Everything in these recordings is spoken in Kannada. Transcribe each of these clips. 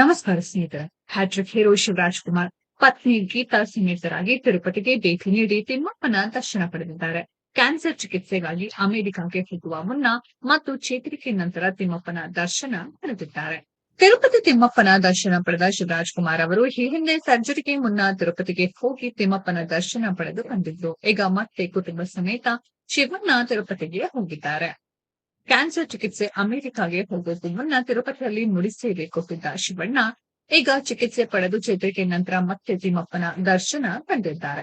ನಮಸ್ಕಾರ ಸ್ನೇಹಿತರೆ ಹ್ಯಾಟ್ರಿಕ್ ಹೀರೋ ಶಿವರಾಜ್ ಕುಮಾರ್, ಪತ್ನಿ ಗೀತಾ ಸಮೇತರಾಗಿ ತಿರುಪತಿಗೆ ಭೇಟಿ ನೀಡಿ ತಿಮ್ಮಪ್ಪನ ದರ್ಶನ ಪಡೆದಿದ್ದಾರೆ. ಕ್ಯಾನ್ಸರ್ ಚಿಕಿತ್ಸೆಗಾಗಿ ಅಮೆರಿಕಾಗೆ ಹೋಗುವ ಮುನ್ನ ಮತ್ತು ಚೇತರಿಕೆ ನಂತರ ತಿಮ್ಮಪ್ಪನ ದರ್ಶನ ಪಡೆದಿದ್ದಾರೆ. ತಿರುಪತಿ ತಿಮ್ಮಪ್ಪನ ದರ್ಶನ ಪಡೆದ ಶಿವರಾಜ್ ಕುಮಾರ್ ಅವರು ಈ ಹಿಂದೆ ಸರ್ಜರಿಗೆ ಮುನ್ನ ತಿರುಪತಿಗೆ ಹೋಗಿ ತಿಮ್ಮಪ್ಪನ ದರ್ಶನ ಪಡೆದು ಬಂದಿದ್ರು ಈಗ ಮತ್ತೆ ಕುಟುಂಬ ಸಮೇತ ಶಿವಣ್ಣ ತಿರುಪತಿಗೆ ಹೋಗಿದ್ದಾರೆ. ಕ್ಯಾನ್ಸರ್ ಚಿಕಿತ್ಸೆ ಅಮೆರಿಕಾಗೆ ಹೋಗೋದು ಮುನ್ನ ತಿರುಪತಿಯಲ್ಲಿ ನುಡಿಸೇವೆ ಕೊಟ್ಟಿದ್ದ ಶಿವಣ್ಣ. ಈಗ ಚಿಕಿತ್ಸೆ ಪಡೆದು ಚೇತರಿಕೆ ನಂತರ ಮತ್ತೆ ತಿಮ್ಮಪ್ಪನ ದರ್ಶನ ಪಡೆದಿದ್ದಾರೆ.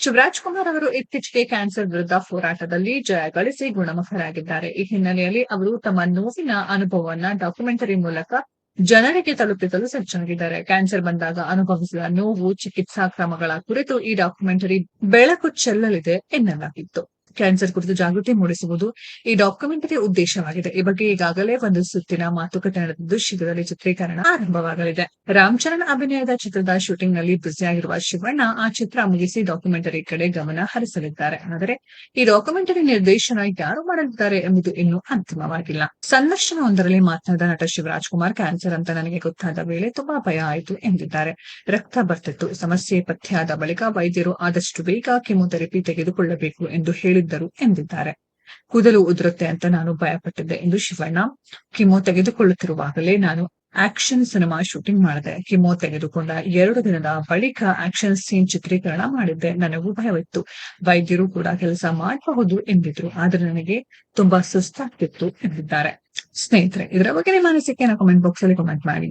ಶಿವರಾಜ್ ಕುಮಾರ್ ಅವರು ಇತ್ತೀಚೆಗೆ ಕ್ಯಾನ್ಸರ್ ವಿರುದ್ಧ ಹೋರಾಟದಲ್ಲಿ ಜಯ ಗಳಿಸಿ ಗುಣಮುಖರಾಗಿದ್ದಾರೆ. ಈ ಹಿನ್ನೆಲೆಯಲ್ಲಿ ಅವರು ತಮ್ಮ ನೋವಿನ ಅನುಭವವನ್ನ ಡಾಕ್ಯುಮೆಂಟರಿ ಮೂಲಕ ಜನರಿಗೆ ತಲುಪಿಸಲು ಸಜ್ಜಾಗಿದ್ದಾರೆ ಕ್ಯಾನ್ಸರ್ ಬಂದಾಗ ಅನುಭವಿಸಿದ ನೋವು, ಚಿಕಿತ್ಸಾ ಕ್ರಮಗಳ ಕುರಿತು ಈ ಡಾಕ್ಯುಮೆಂಟರಿ ಬೆಳಕು ಚೆಲ್ಲಲಿದೆ ಎನ್ನಲಾಗಿತ್ತು. ಕ್ಯಾನ್ಸರ್ ಕುರಿತು ಜಾಗೃತಿ ಮೂಡಿಸುವುದು ಈ ಡಾಕ್ಯುಮೆಂಟರಿ ಉದ್ದೇಶವಾಗಿದೆ. ಈ ಬಗ್ಗೆ ಈಗಾಗಲೇ ಒಂದು ಸುತ್ತಿನ ಮಾತುಕತೆ ನಡೆದಿದ್ದು ಶೀಘ್ರದಲ್ಲಿ ಚಿತ್ರೀಕರಣ ಆರಂಭವಾಗಲಿದೆ. ರಾಮ್ ಚರಣ್ ಅಭಿನಯದ ಚಿತ್ರದ ಶೂಟಿಂಗ್ನಲ್ಲಿ ಬ್ಯುಸಿಯಾಗಿರುವ ಶಿವಣ್ಣ ಆ ಚಿತ್ರ ಮುಗಿಸಿ ಡಾಕ್ಯುಮೆಂಟರಿ ಕಡೆ ಗಮನ ಹರಿಸಲಿದ್ದಾರೆ. ಆದರೆ ಈ ಡಾಕ್ಯುಮೆಂಟರಿ ನಿರ್ದೇಶನ ಯಾರು ಮಾಡಲಿದ್ದಾರೆ ಎಂಬುದು ಇನ್ನೂ ಅಂತಿಮವಾಗಿಲ್ಲ. ಸಂದರ್ಶನವೊಂದರಲ್ಲಿ ಮಾತನಾಡಿದ ನಟ ಶಿವರಾಜ್ ಕುಮಾರ್, ಕ್ಯಾನ್ಸರ್ ಅಂತ ನನಗೆ ಗೊತ್ತಾದ ವೇಳೆ ತುಂಬಾ ಭಯ ಆಯಿತು ಎಂದಿದ್ದಾರೆ. ರಕ್ತ ಬರ್ತಿತ್ತು. ಸಮಸ್ಯೆ ಪತ್ತೆಯಾದ ಬಳಿಕ ವೈದ್ಯರು ಆದಷ್ಟು ಬೇಗ ಕೆಮೊಥೆರಪಿ ತೆಗೆದುಕೊಳ್ಳಬೇಕು ಎಂದು ಹೇಳಿದ್ದರು ಎಂದಿದ್ದಾರೆ. ಕೂದಲು ಉದುರುತ್ತೆ ಅಂತ ನಾನು ಭಯಪಟ್ಟಿದ್ದೆ ಎಂದು ಶಿವಣ್ಣ. ಕಿಮೋ ತೆಗೆದುಕೊಳ್ಳುತ್ತಿರುವಾಗಲೇ ನಾನು ಆಕ್ಷನ್ ಸಿನಿಮಾ ಶೂಟಿಂಗ್ ಮಾಡಿದೆ. ಕಿಮೋ ತೆಗೆದುಕೊಂಡ ಎರಡು ದಿನದ ಬಳಿಕ ಆಕ್ಷನ್ ಸೀನ್ ಚಿತ್ರೀಕರಣ ಮಾಡಿದ್ದೆ. ನನಗೂ ಭಯವಿತ್ತು. ವೈದ್ಯರು ಕೂಡ ಕೆಲಸ ಮಾಡಬಹುದು ಎಂದಿದ್ರು. ಆದ್ರೆ ನನಗೆ ತುಂಬಾ ಸುಸ್ತಾಗ್ತಿತ್ತು ಎಂದಿದ್ದಾರೆ. ಸ್ನೇಹಿತರೆ, ಇದರ ಬಗ್ಗೆ ನಿಮ್ಮ ಅನಿಸಿಕೆನ ಕಮೆಂಟ್ ಬಾಕ್ಸ್ ಅಲ್ಲಿ ಕಮೆಂಟ್ ಮಾಡಿ.